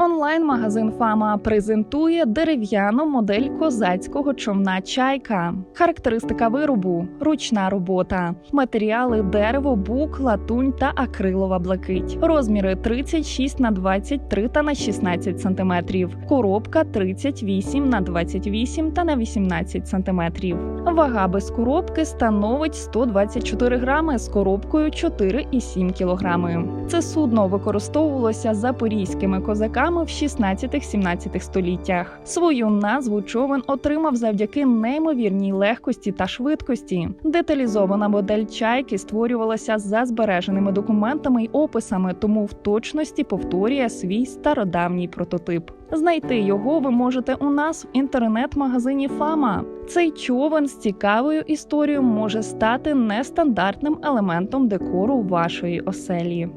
Онлайн-магазин Фама презентує дерев'яну модель козацького човна Чайка. Характеристика виробу: ручна робота, матеріали дерево, бук, латунь та акрилова блакить. Розміри 36 на 23 та на 16 см. Коробка 38 на 28 та на 18 см. Вага без коробки становить 124 грами з коробкою 4,7 кг. Це судно використовувалося запорізькими козаками в 16-17 століттях. Свою назву човен отримав завдяки неймовірній легкості та швидкості. Деталізована модель чайки створювалася за збереженими документами й описами, тому в точності повторює свій стародавній прототип. Знайти його ви можете у нас в інтернет-магазині Фама. Цей човен з цікавою історією може стати нестандартним елементом декору вашої оселі.